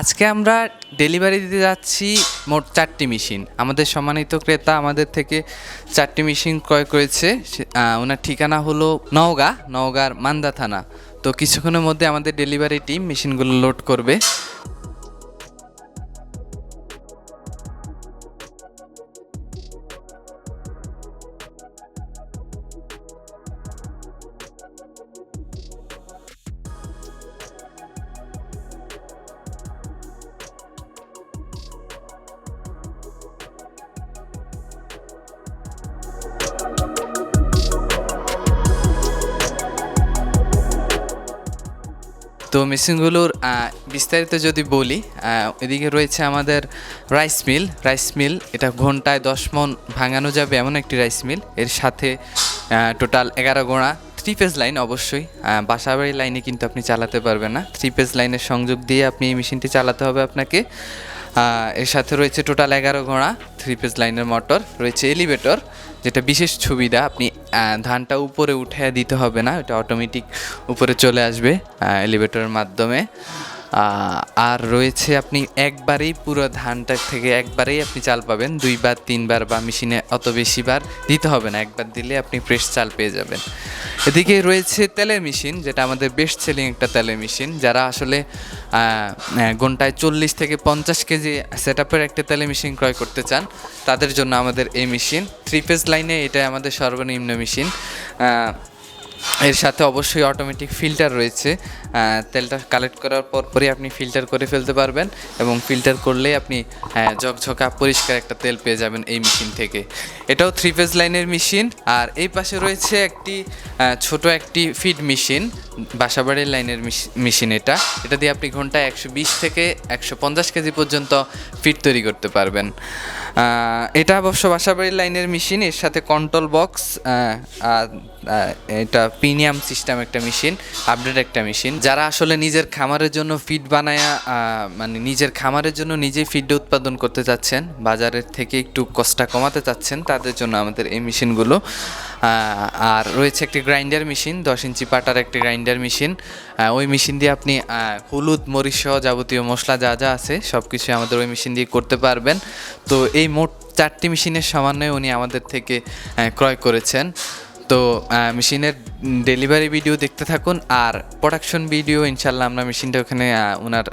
আজকে আমরা ডেলিভারি দিতে যাচ্ছি মোট চারটি মেশিন আমাদের সম্মানিত ক্রেতা আমাদের থেকে চারটি মেশিন ক্রয় করেছে। ওনার ঠিকানা হলো নওগাঁ, নওগাঁর মান্দা থানা। তো কিছুক্ষণের মধ্যে আমাদের ডেলিভারি টিম মেশিনগুলো লোড করবে। তো মেশিনগুলোর বিস্তারিত যদি বলি এদিকে রয়েছে আমাদের রাইস মিল রাইস মিল এটা ঘন্টায় দশ মন ভাঙানো যাবে এমন একটি রাইস মিল এর সাথে টোটাল এগারো গোড়া থ্রি পেজ লাইন অবশ্যই বাসাবাড়ি লাইনে কিন্তু আপনি চালাতে পারবেন না। থ্রি পেজ লাইনের সংযোগ দিয়ে আপনি এই মেশিনটি চালাতে হবে আপনাকে। এর সাথে রয়েছে টোটাল এগারো ঘোড়া থ্রি পেজ লাইনের মোটর রয়েছে এলিভেটর যেটা বিশেষ সুবিধা। আপনি ধানটা উপরে উঠে দিতে হবে না ওটা অটোমেটিক উপরে চলে আসবে এলিভেটরের মাধ্যমে। আর রয়েছে আপনি একবারেই পুরো ধানটা থেকে একবারেই আপনি চাল পাবেন। দুইবার, তিনবার বা মেশিনে অত বেশিবার দিতে হবে না। একবার দিলে আপনি ফ্রেশ চাল পেয়ে যাবেন। এদিকে রয়েছে তেলের মেশিন, যেটা আমাদের বেস্ট সেলিং একটা তেলের মেশিন। যারা আসলে ঘন্টায় চল্লিশ থেকে পঞ্চাশ কেজি সেট আপের একটা তেলের মেশিন ক্রয় করতে চান, তাদের জন্য আমাদের এই মেশিন। থ্রি পেজ লাইনে এটা আমাদের সর্বনিম্ন মেশিন। এর সাথে অবশ্যই অটোমেটিক ফিল্টার রয়েছে। তেলটা কালেক্ট করার পরপরই আপনি ফিল্টার করে ফেলতে পারবেন এবং ফিল্টার করলেই আপনি ঝকঝকা পরিষ্কার একটা তেল পেয়ে যাবেন এই মেশিন থেকে। এটাও থ্রি ফেজ লাইনের মেশিন আর এই পাশে রয়েছে একটি ছোট একটি ফিড মেশিন বাসাবাড়ির লাইনের মেশিন এটা। এটা দিয়ে আপনি ঘন্টায় একশো বিশ থেকে একশো পঞ্চাশ কেজি পর্যন্ত ফিড তৈরি করতে পারবেন। এটা অবশ্য বাসাবাড়ির লাইনের মেশিন, এর সাথে কন্ট্রোল বক্স এটা প্রিমিয়াম সিস্টেম একটা মেশিন আপডেট একটা মেশিন। যারা আসলে নিজের খামারের জন্য ফিড বানায়া মানে নিজের খামারের জন্য নিজেই ফিড উৎপাদন করতে চাচ্ছেন, বাজারের থেকে একটু কষ্টটা কমাতে চাচ্ছেন, তাদের জন্য আমাদের এই মেশিনগুলো। আর রয়েছে একটি গ্রাইন্ডার মেশিন, দশ ইঞ্চি পাটার একটি গ্রাইন্ডার মেশিন। ওই মেশিন দিয়ে আপনি হলুদ, মরিচ সহ যাবতীয় মশলা যা যা আছে সব কিছু আমাদের ওই মেশিন দিয়ে করতে পারবেন। তো এই মোট চারটি মেশিনের সমন্বয়ে উনি আমাদের থেকে ক্রয় করেছেন। তো মেশিনের ডেলিভারি ভিডিও দেখতে থাকুন আর প্রোডাকশন ভিডিও ইনশাল্লাহ আমরা মেশিনটা ওখানে ওনার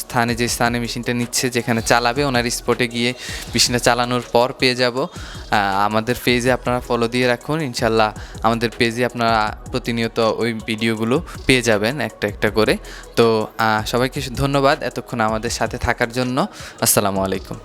স্থানে, যে স্থানে মেশিনটা নিচ্ছে, যেখানে চালাবে ওনার স্পটে গিয়ে মেশিনটা চালানোর পর পেয়ে যাব। আমাদের পেজে আপনারা ফলো দিয়ে রাখুন, ইনশাল্লাহ আমাদের পেজে আপনারা প্রতিনিয়ত ওই ভিডিওগুলো পেয়ে যাবেন একটা একটা করে। তো সবাইকে ধন্যবাদ এতক্ষণ আমাদের সাথে থাকার জন্য। আসসালামু আলাইকুম।